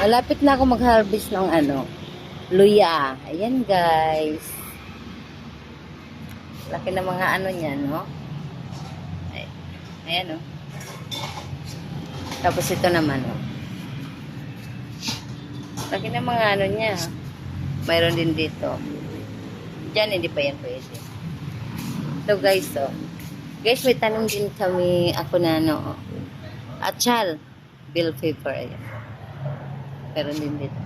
Malapit na ako mag-harvest ng ano, luya. Ayan guys. Laki ng mga ano niya, no? Ay, ayan, oh. Tapos ito naman, oh. Laki ng mga ano niya. Mayroon din dito. Diyan, hindi pa yan pwede. So guys, oh. Guys, may tanong din kami, ako na oh. Achal, bill paper, ayan. Meron din dito.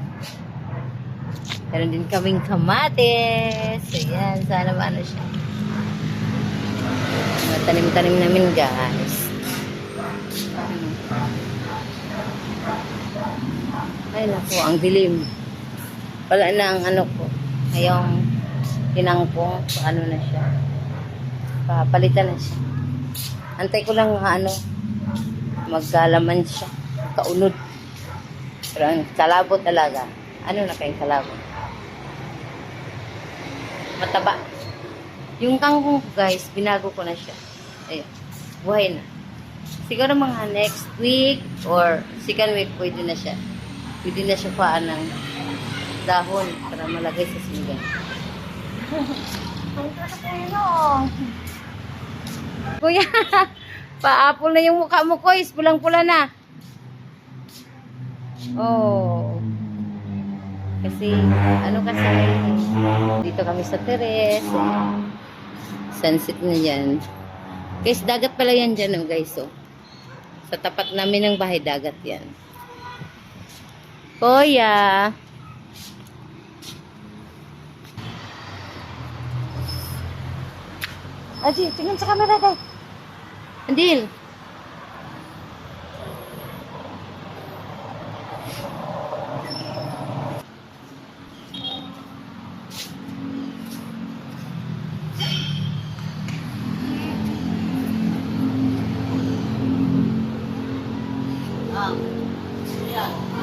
Meron din kaming kamatis. Ayan, sana maano siya. Mga tanim-tanim namin, guys. Ay, naku, ang dilim. Wala na ang ano ko. Ngayong tinangkong, ano na siya. Papalitan na siya. Antay ko lang ano, magkalaman siya. Kaunod. Pero ang kalabo talaga. Ano na kayong kalabo? Mataba. Yung kangkong ko, guys, binago ko na siya. Ayun. Buhay na. Siguro mga next week or second week pwede na siya. Pwede na siya paan ng dahon para malagay sa sinigang. Kuya, paapol na yung mukha mo, Kois. Pulang-pula na. Oh. Kasi, ano kasi, dito kami sa Teres. Sunset na yan. Guys, dagat pala yan dyan, oh, guys, oh. Sa tapat namin ng bahay, dagat yan. Kuya. Adi, tingnan sa camera, day. Andil. Yeah.